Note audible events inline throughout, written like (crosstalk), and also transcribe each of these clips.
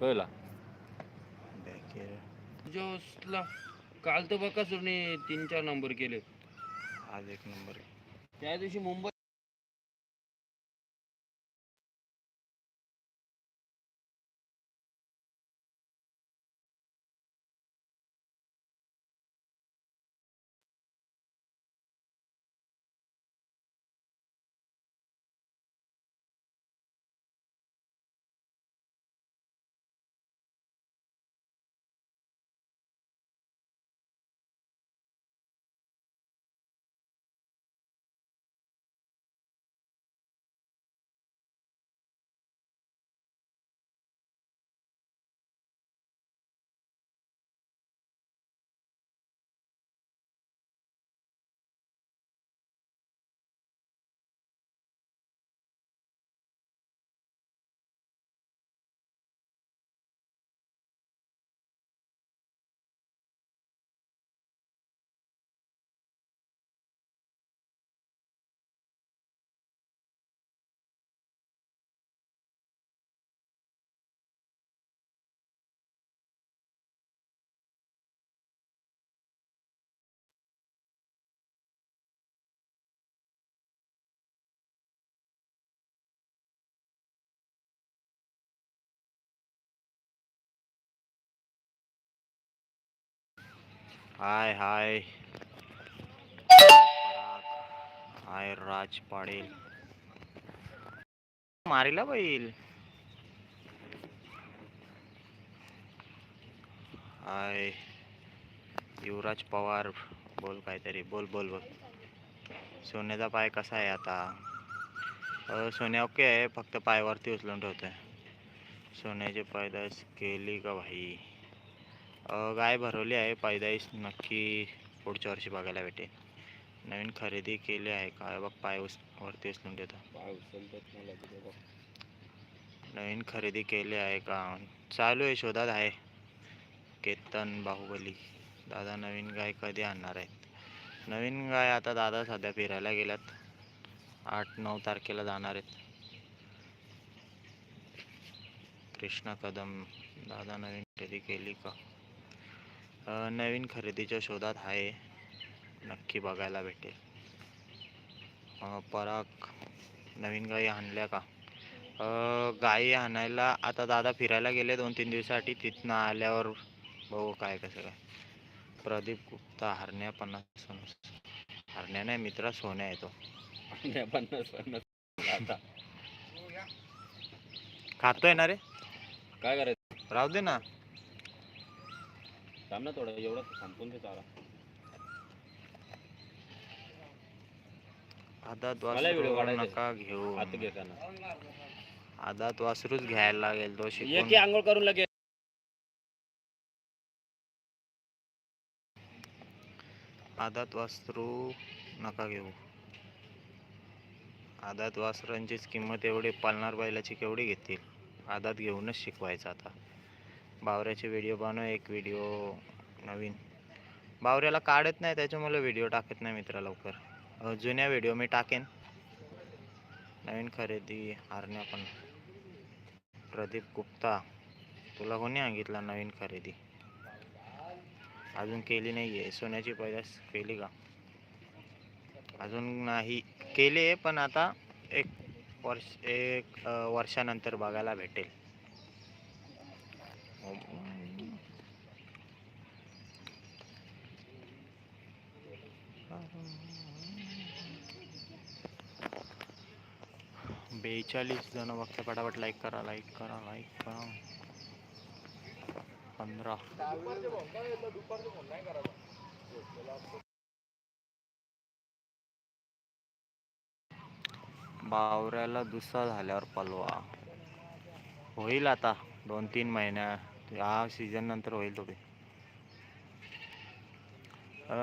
कळला? बॅकेर जोसला काल तर बघा सोडणे तीन चार नंबर केले आज एक नंबर त्या दिवशी मुंबई हाय हाय. हाय राज पाडेल मारिला बैल. हाय. युवराज पवार बोल काहीतरी बोल बोल बोल. सोन्याचा पाय कसा आहे आता? सोन्या ओके आहे फक्त पायवरती उचलून ठेवतोय. सोन्याची पैदास केली का भाई? गाय भरवली आहे पैदाईस नक्की पुढच्या वर्षी बघायला भेटेल. नवीन खरेदी केली आहे काय बघ पाय उस वरती उचलून देतो. नवीन खरेदी केली आहे का? चालू आहे शोधात आहे. केतन बाहुबली. दादा नवीन गाय कधी आणणार आहेत? नवीन गाय आता दादा सध्या फिरायला गेल्यात. आठ नऊ तारखेला जाणार आहेत. कृष्णा कदम दादा नवीन खरेदी केली का? नवीन खरेदीच्या शोधात आहे. नक्की बघायला भेटेल. पराग नवीन गायी आणल्या का? अ, गायी आणायला आता दादा फिरायला गेले दोन तीन दिवसासाठी. तिथनं आल्यावर बघू काय कसं काय. प्रदीप गुप्ता हरण्या पन्नास पन्नास. हरण्या नाही मित्रा सोन्या येतो पन्नास पन्नास. खातोय ना रे? काय करायचं? राहू दे ना. थांब ना थोडं एवढं संपून ते चाला आदात मला व्हिडिओ वासरू काढायचा. नका घेऊ. हात घेताना आदात वासरूच घ्यायला लागेल तो ये शिकून आंघोळ करून लगे आदात वासरू नका घेऊ. आदात वासरांचीच किंमत एवढी पालणार बैलाची केवढी घेतील? आदात घेऊनच शिकवायचं आता. बावऱ्याचे व्हिडिओ बनव एक व्हिडिओ नवीन. बावऱ्याला काढत नाही त्याच्यामुळे व्हिडिओ टाकत नाही मित्रा लवकर. जुन्या व्हिडिओ मी टाकेन. नवीन खरेदी हारण्या पण. प्रदीप गुप्ता तुला कोणी सांगितलं नवीन खरेदी? अजून केली नाही आहे सोन्याची पैदास केली का? अजून नाही. केली आहे पण आता एक वर्ष एक वर्षानंतर बघायला भेटेल. बेचाळीस जण बघते पटापट लाईक करा लाईक करा लाईक करा. पंधरा. बावऱ्याला दुसरा झाल्यावर पलवा. होईल आता दोन तीन महिन्या या सीझननंतर होईल तो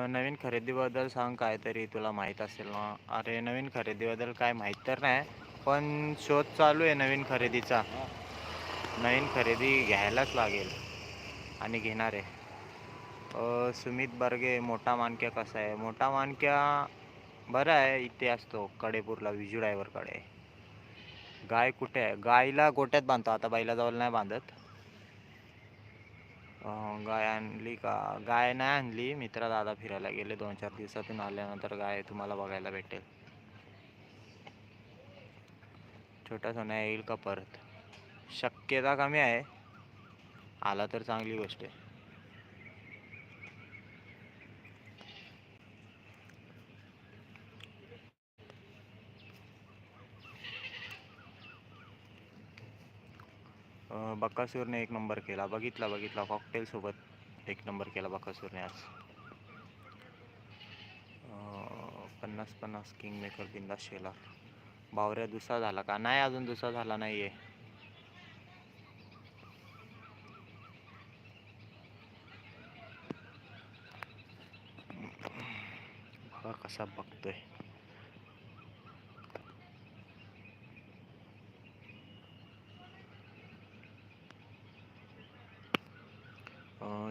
नवीन खरेदीबद्दल सांग काहीतरी तुला माहीत असेल ना? अरे नवीन खरेदीबद्दल काय माहीत तर नाही पण शोध चालू आहे नवीन खरेदीचा. नवीन खरेदी घ्यायलाच लागेल आणि घेणार आहे. सुमित बर्गे मोठा मानक्या कसा आहे? मोठा मानक्या बरं आहे इथे असतो कडेपूरला विजू ड्रायव्हरकडे गाय कुठे आहे? गायला गोट्यात बांधतो आता बैलाजवळ नाही बांधत. गाय आणली का? गाय नाही आणली. मित्रा दादा फिरायला गेले. दोन चार दिवसातून आल्यानंतर गाय तुम्हाला बघायला भेटेल. छोटा सोन्या येईल का परत? शक्यता कमी आहे. आला तर चांगली गोष्ट आहे. बक्कासूरने एक नंबर केला. बघितला बघितला. कॉकटेलसोबत एक नंबर केला बक्कासूरने आज. पन्नास पन्नास किंग मेकर बिंदास शेलार बावऱ्या दुसरा झाला का? नाही अजून दुसरा झाला नाही बघा कसा बघतोय अं,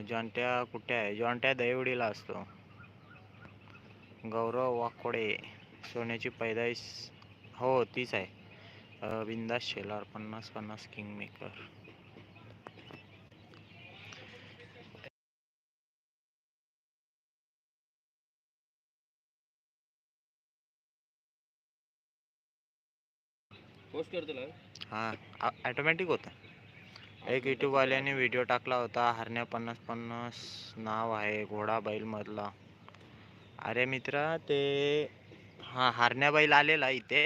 जॉन्ट्या कुठे आहे? जॉन्ट्या दहिवडीला असतो. गौरव वाकोडे सोन्याची पैदाईस हो तीच आहे. बिंदास शेलार पन्नास पन्नास किंग मेकर पोस्ट करतो. हा ॲटोमॅटिक होतं. एक यूट्यूबवाल्याने व्हिडिओ टाकला होता. हरण्या पन्नास पन्नास नाव आहे घोडा बैलमधला अरे मित्रा ते हां हरण्या बैल आलेला इथे.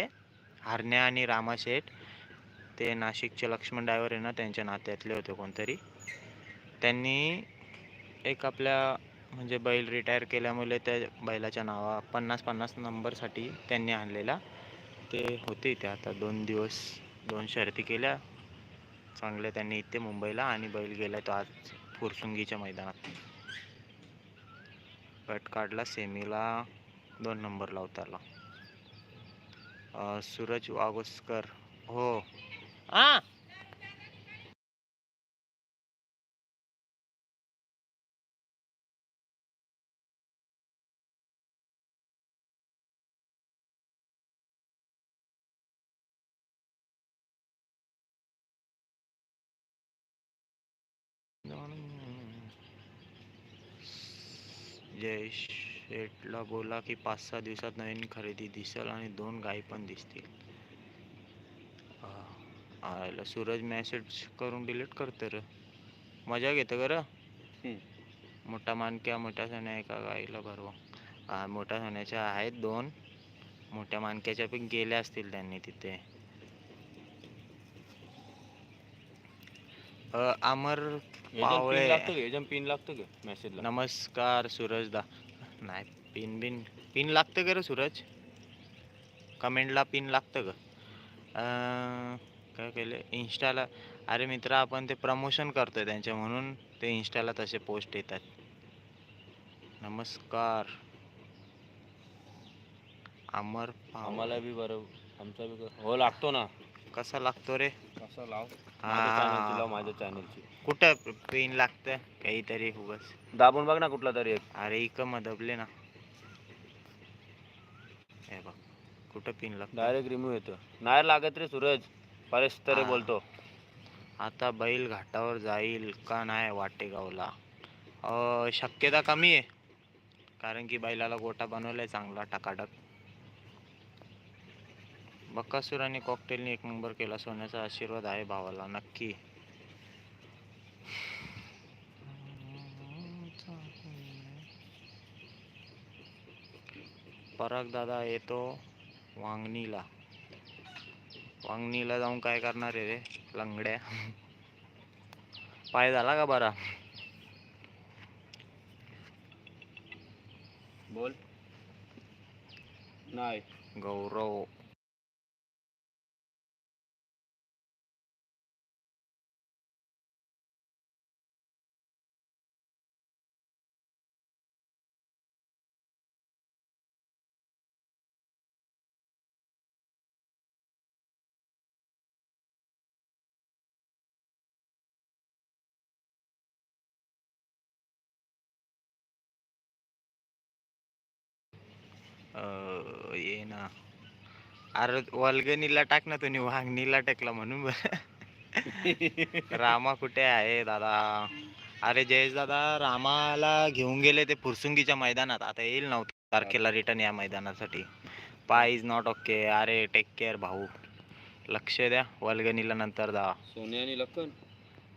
हरण्या आणि रामाशेठ ते नाशिकचे लक्ष्मण डायवर आहे ना त्यांच्या नात्यातले होते कोणतरी. त्यांनी एक आपल्या म्हणजे बैल रिटायर केल्यामुळे त्या बैलाच्या नावा पन्नास पन्नास नंबरसाठी त्यांनी आणलेला. ते होते इथे आता दोन दिवस दोन शर्ती केल्या. चांगले त्यांनी इथे मुंबईला आणि बैल गेला तो आज फुरसुंगीच्या मैदानात. कट काढला सेमीला दोन नंबरला उतरला. अं, सूरज वागोस्कर हो. आ! शेठला बोला की पाच सहा दिवसात नवीन खरेदी दिसेल आणि दोन गायी पण दिसतील. आयला सूरज मेसेज करून डिलीट करतो र. मजा घेतं का र. मोठा मानक्या मोठ्या सोन्या एका गाईला भरवा. मोठ्या सोन्याच्या आहेत दोन. मोठ्या मानक्याच्या पण गेल्या असतील त्यांनी तिथे. अ, अमर पावळे. याच्यात पिन लागतो का? मेसेजला नमस्कार सूरज दा. नाही पिन बिन पिन लागतं का रे सूरज? कमेंटला पिन लागतं का? अं, काय केलं? इन्स्टाला अरे मित्र आपण ते प्रमोशन करतोय त्यांच्या म्हणून. ते इन्स्टाला तसे पोस्ट येतात. नमस्कार. अमर आम्हाला बी बरं. आमचा बी क- हो लागतो ना. कसा लागतो रे? कसं लाव. हा. माझ्या चॅनलची कुठं पिन लागतं काहीतरी उगस दाबून बघ ना कुठला तरी एक. अरे इक मदबले ना. हे बघ कुठं पिन लागतं डायरेक्ट रिमूव्ह येतो. नाही लागत रे सूरज. परेश तरी. बोलतो. आता बैल घाटावर जाईल का नाही वाटेगावला अं, शक्यता कमी आहे. कारण की बैलाला गोटा बनवलाय चांगला टकाटक. बक्कासूर आणि कॉकटेलने एक नंबर केला. सोन्याचा आशीर्वाद आहे भावाला नक्की. पराग दादा येतो वांगणीला. वांगणीला जाऊन काय करणार आहे रे? लंगड्या. पाय झाला का बरा? बोल. नाही. गौरव. ये ना. अरे वल्गनीला टाक ना तुम्ही वांगणीला टाकला म्हणून बरं. रामा कुठे आहे दादा? अरे जयेश दादा रामाला घेऊन गेले ते फुरसुंगीच्या मैदानात. आता येईल नऊ तारखेला रिटर्न या मैदानासाठी. पाय इज नॉट ओके अरे टेक केअर भाऊ. लक्ष द्या वलगणीला नंतर दा सोन्या आणि लखन.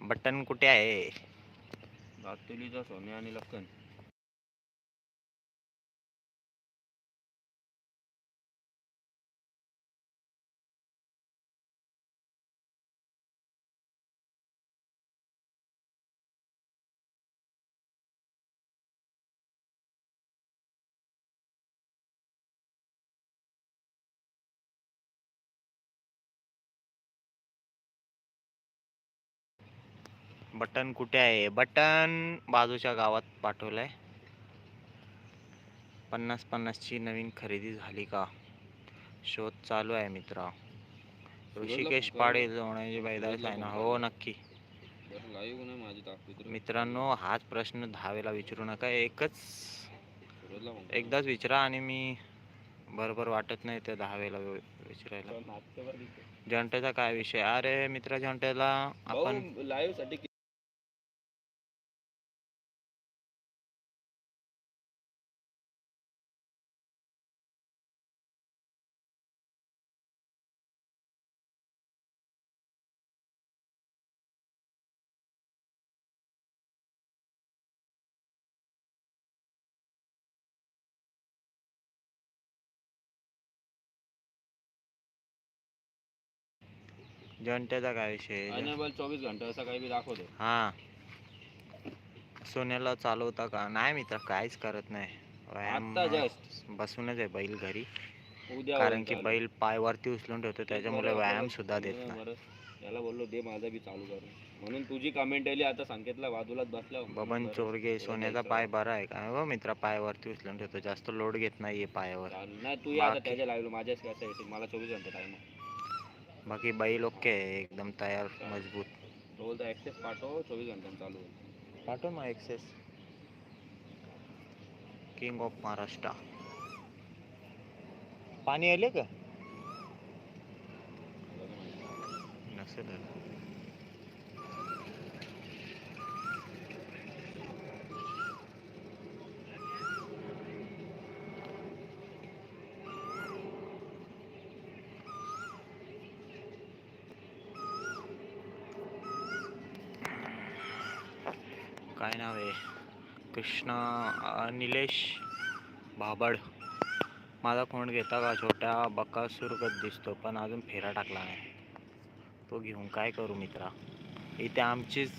बटन कुठे आहे? भातुलीचा सोन्या आणि लखन. बटन कुठे आहे? बटन बाजूच्या गावात पाठवलंय. पन्नास पन्नासची नवीन खरेदी झाली का? शोध चालू आहे मित्र. ऋषिकेश लोणाची बैदास आहे ना? हो नक्की. मित्रांनो हाच प्रश्न दहावेला विचारू नका. एकच एकदाच विचारा आणि मी बरोबर वाटत नाही ते दहा वेळेला वि- विचारायला. जंटेचा काय विषय? अरे मित्र जंटेला आपण लाईव्हसाठी जंटेचा काय विषय अनेबल चोवीस घंटे असं काही बी दाखवतो हा. सोन्याला चालवता का? नाही मित्र काहीच करत नाही. व्यायाम आता जस्ट बसूनच आहे बैल घरी. उद्या कारण की. बैल पाय वरती उचलून ठेवतो त्याच्यामुळे व्यायाम सुद्धा देत नाही. त्याला बोललो दे माझा बी चालू कर. म्हणून तुझी कमेंट आली आता संकेतला बाजूलाच बसल्या बबन चोरगे सोन्याचा. पाय बरा आहे का? हो मित्र पाय वरती उचलून ठेवतो. जास्त लोड घेत नाहीये पायावर. चालेल. नाही तू या आता बाकी- त्याच्या लाईव्ह माझ्याच कसं येतील मला चोवीस घंटे टाइम बाकी बैल ओके आहे एकदम तयार मजबूत. तो बोलतो ऍक्सेस पाठव चोवीस घंट्यानं चालू होईल. पाठव मग एक्सेस किंग ऑफ महाराष्ट्र पाणी आले का? नसेल आलं. काय नाव आहे कृष्णा निलेश भाबड. माझा कोण घेता का छोट्या बकासूरगत दिसतो पण अजून फेरा टाकला नाही. तो घेऊन काय करू मित्रा? इथे आमचीच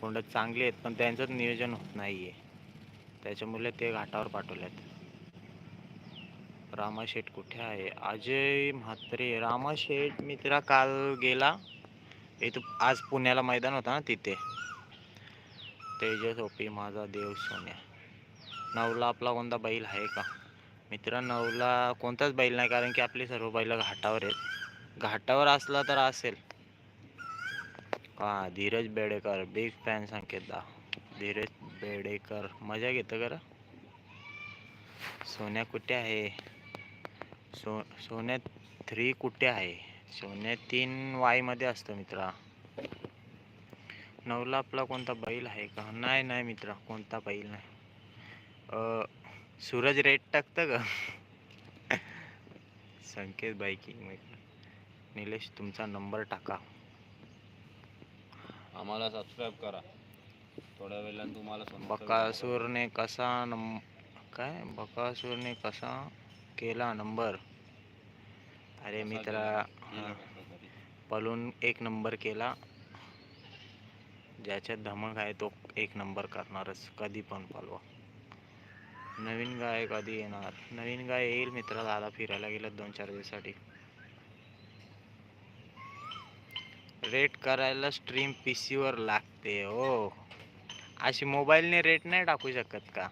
कोंड चांगली आहेत पण त्यांचंच नियोजन होत नाही आहे त्याच्यामुळे ते घाटावर पाठवल्यात रामाशेठ कुठे आहे? अजय म्हात्रे. रामाशेठ मित्रा काल गेला. इथं आज पुण्याला मैदान होता ना तिथे. तेजस ओपी माझा देव सोन्या. नवला आपला कोणता बैल आहे का? मित्र नवला कोणताच बैल नाही कारण की आपली सर्व बैल घाटावर आहेत. घाटावर असला तर असेल. हां धीरज बेडेकर बिग फॅन संकेत दा. धीरज बेडेकर मजा घेतं करा सोन्या कुठे आहे? सो सोन्या थ्री कुठे आहे? सोन्या तीन वायमध्ये असतं मित्रा. नवला आपला कोणता बैल आहे का? नाही नाही मित्रा कोणता बैल नाही. अ, सूरज रेट टाकतं का? (laughs) संकेत बाईकिंग निलेश तुमचा नंबर टाका. आम्हाला सबस्क्राईब करा. थोड्या वेळानं तुम्हाला बकासूरने कसा नंब काय? बकासूरने कसा केला नंबर? अरे मित्रा. पळून एक नंबर केला. ज्याच्यात धमक आहे तो एक नंबर करणारच कधी पण पालवा. नवीन गाय कधी येणार? नवीन गाय येईल मित्र दादा फिरायला गेलं दोन चार दिवसासाठी. रेट करायला स्ट्रीम पी सीवर लागते हो. अशी मोबाईलने रेट नाही टाकू शकत का?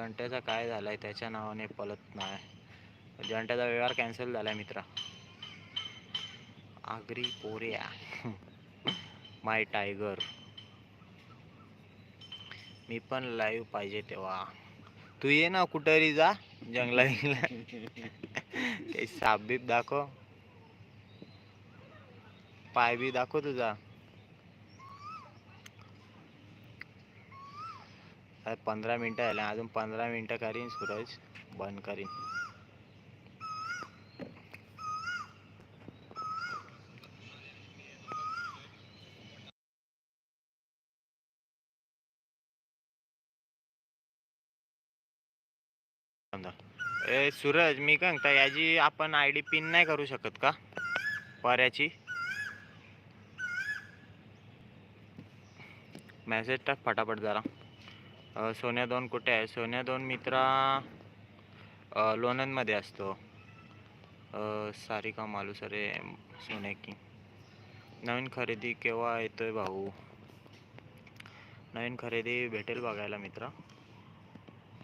जंट्याचा काय झालाय त्याच्या नावाने पलत नाही. जंट्याचा व्यवहार कॅन्सल झाला आहे मित्रा. आगरी पोऱ्या. माय टायगर मी पण लाईव्ह पाहिजे तेव्हा. तू ये ना कुठेतरी जा जंगला ते साप बीप दाखव. पाय बी दाखव तुझा. पंधरा मिनटं झाले. अजून पंधरा मिनटं करीन सूरज. बंद करीन. ए सूरज मी काय म्हणता याची आपण आय डी पिन नाही करू शकत का? पर्याची? मेसेज टाक फटाफट जरा. सोन्या दोन कुठे आहे? सोन्या दोन मित्रा लोणंदमध्ये असतो. अ, सारिका मालुसरे सोन्या की नवीन खरेदी केव्हा येतोय भाऊ? नवीन खरेदी भेटेल बघायला मित्रा.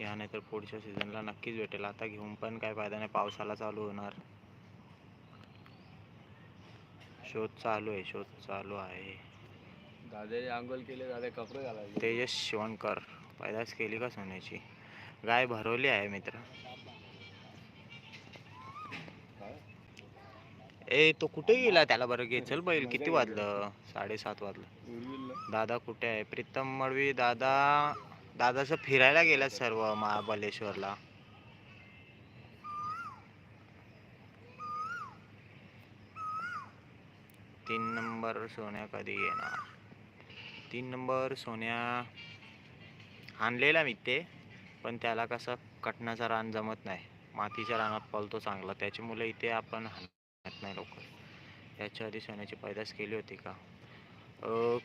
या नाहीतर पुढच्या सीझनला नक्कीच भेटेल. आता घेऊन पण काय फायदा नाही पावसाला चालू होणार. शोध चालू आहे शोध चालू आहे. दादाने आंघोळ केले दादा कपडे घालायचे. तेजस शिवणकर. पैदास केली का सोन्याची? गाय भरवली आहे मित्र. ए तो कुठे गेला त्याला बरं घे. चल बैल किती वाजलं? साडेसात वाजलं. दादा कुठे आहे? प्रीतम मळवी दादा. दादाचं फिरायला गेलात सर्व महाबलेश्वरला तीन नंबर सोन्या कधी येणार? तीन नंबर सोन्या आणलेला मी ते पण त्याला कसं कटणाचा रान जमत नाही. मातीच्या रानात पळतो चांगला. त्याच्यामुळे इथे आपण हाणत नाही लवकर. याच्या आधी सोन्याची पैदास केली होती का?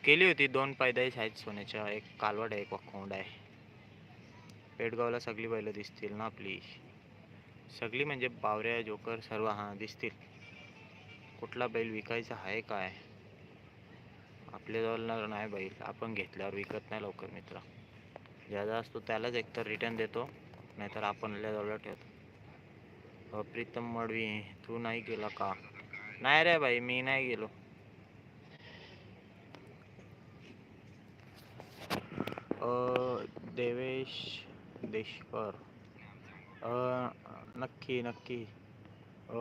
केली होती. दोन पैदाईस आहेत सोन्याच्या. एक कालवड आहे एक खोंड आहे. पेडगावला सगळी बैलं दिसतील ना आपली सगळी म्हणजे बावऱ्या जोकर सर्व हां दिसतील. कुठला बैल विकायचा आहे काय? आपल्याजवळ नाही बैल. आपण घेतल्यावर विकत नाही लवकर मित्र. ज्याचा असतो त्यालाच एकतर रिटर्न देतो नाहीतर आपण आपल्याजवळ ठेवतो. प्रीतम मडवी तू नाही गेला का? नाही रे भाई मी नाही गेलो. अ, देवेश देशकर. अ, नक्की नक्की. अ,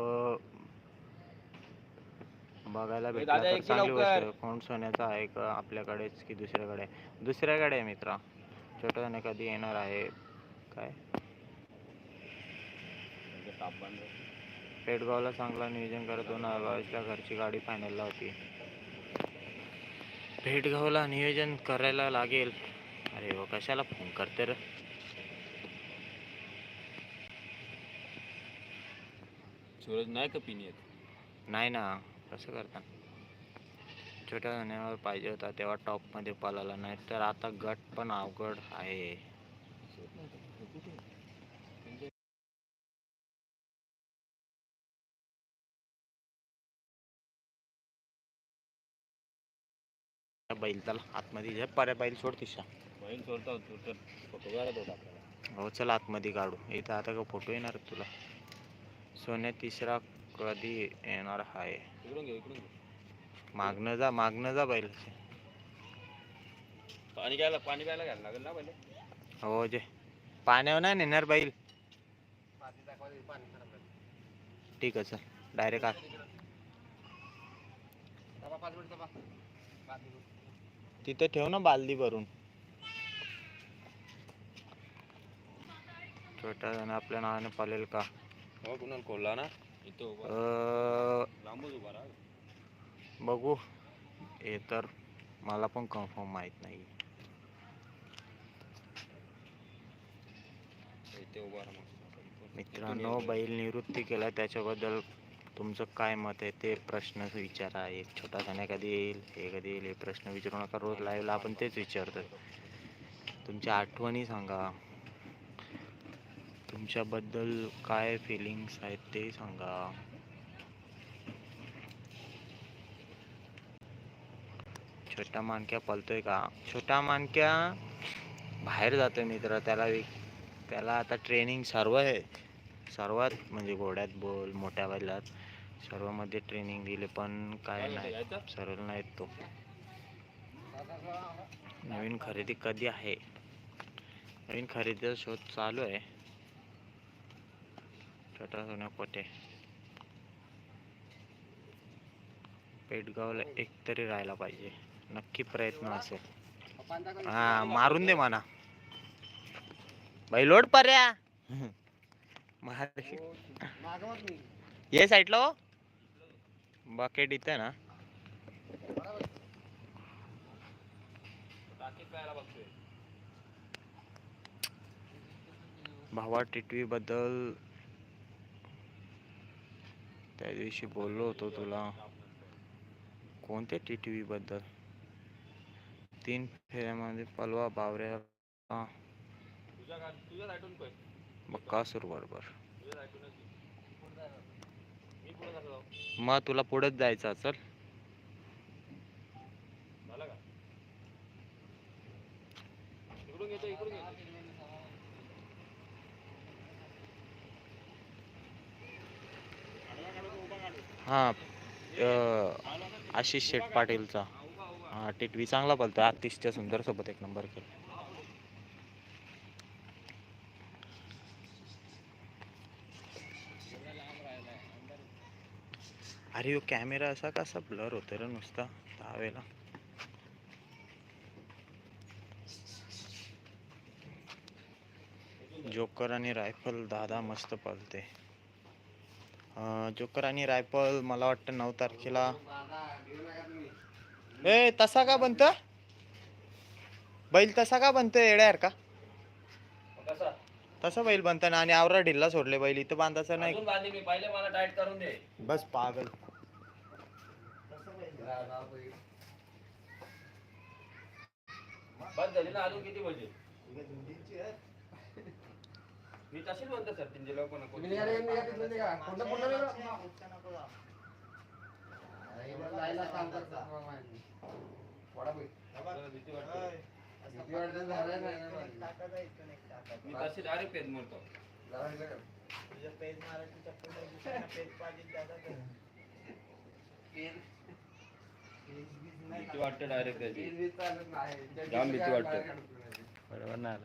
बघायला भेटला चांगली. गोष्ट कोण सोन्याचा आहे का आपल्याकडेच की दुसऱ्याकडे? दुसऱ्याकडे आहे मित्रा. छोटा कधी येणार आहे काय? म्हणजे. पेडगावला चांगला नियोजन करत हजार बावीसला घरची गाडी फायनलला होती. पेडगावला नियोजन करायला लागेल. अरे हो कशाला फोन करते रे? सूरज नाही का पिणी येत नाही ना कसं करता? छोट्या होण्यावर पाहिजे होता तेव्हा टॉपमध्ये पळाला. नाही तर आता गट पण अवघड आहे. बैल चला आतमध्ये जे पर्या बैल सोड तिशा बैल सोडता तर फोटो काढत होता आपल्याला. हो चल आतमध्ये काढू. इथं आता का फोटो येणार तुला? सोन्या तिसरा कधी येणार आहे इकडून घे इकडून घे. मागणं जा मागणं जा बैल. पाणी घ्यायला पाणी प्यायला घ्यायला लागेल ना पहिले? हो जे. पाण्यावर नाही नेणार बैल. ठीक आहे चल. डायरेक्ट आत तिथे ठेव ना बालदी भरून. छोटा जण आपल्या नावाने पळेल का? हो कुणाल खोलला ना? इथं लांबच उभा राहा. बघू. हे तर मला पण कन्फर्म माहीत नाही. मित्रांनो बैल निवृत्ती केला. त्याच्याबद्दल तुमचं काय मत आहे? ते प्रश्न विचारा. एक छोटा खाण्या कधी येईल हे कधी येईल हे प्रश्न विचारू नका. रोज लाईव्हला आपण तेच विचारतो तुमच्या आठवणी सांगा. तुमच्याबद्दल काय फिलिंग्स आहेत ते सांगा. छोटा मानक्या पलतोय का? छोटा मानक्या बाहेर जातोय मित्र त्याला त्याला आता ट्रेनिंग सर्व आहे. सर्वात म्हणजे घोड्यात बोल मोठ्या बैलात सर्वमध्ये ट्रेनिंग दिले पण काय नाही? सरळ नाहीत तो. नवीन खरेदी कधी आहे? नवीन खरेदीचा शोध चालू आहे. छोटा सोन्या पोटे पेटगावला एक तरी राहायला पाहिजे. नक्की प्रयत्न असेल. हा मारून दे म्हणा. भाई लोड पर्या. ये साईडला हो. बकेट इथे ना. भावा टिटवी बद्दल त्या दिवशी बोललो होतो तुला. कोणत्या टिटवी बद्दल? तीन फेऱ्यामध्ये पलवा बावऱ्या तुझ्या गा- तुझ्या साईडून पळ. बक्कासूर बरोबर मग तुला पुढेच जायचं चल हा आशिष शेठ पाटीलचा. हा टिटवी चांगला पलतो आतिशच्या सुंदर सोबत एक नंबर केला. अरे ह्यो कॅमेरा असा कसा ब्लर होतो रे नुसता? त्यावेळेला जोकर आणि रायफल दादा मस्त पळते. जोकर आणि रायफल मला वाटतं नऊ तारखेला ए तसा का बनत? बैल तसा का बनतोय येड्यार का? कसा? तसा बैल बनतं ना आणि आवरा ढिल्ला सोडले बैल इथं बांधायचं नाही. अजून बांधली मी पहिले मला टाईट करून दे. बस पागल. बस झाली ना अजून किती मी तशीच म्हणतो सर लोक भीती वाटते मी तशी डायरेक्ट पेज मारतो भीती वाटते डायरेक्ट त्याची. जाम भीती वाटते. बरोबर ना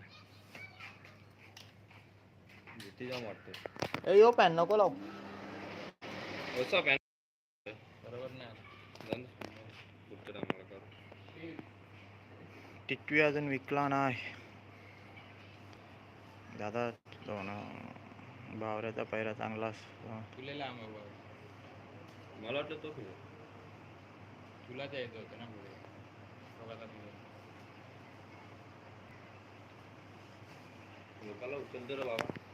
भीती जाम वाटते. ए यो पॅन नको लाव. पॅन बरोबर नाही पुढच्या टायमाला करू टिटवी अजून विकला नाही. दादा तो ना बावऱ्याचा पैरा चांगला असतो. आहे मला वाटतं तो फिर तुला ते होतं ना पुढे लोकाला उचल बाबा.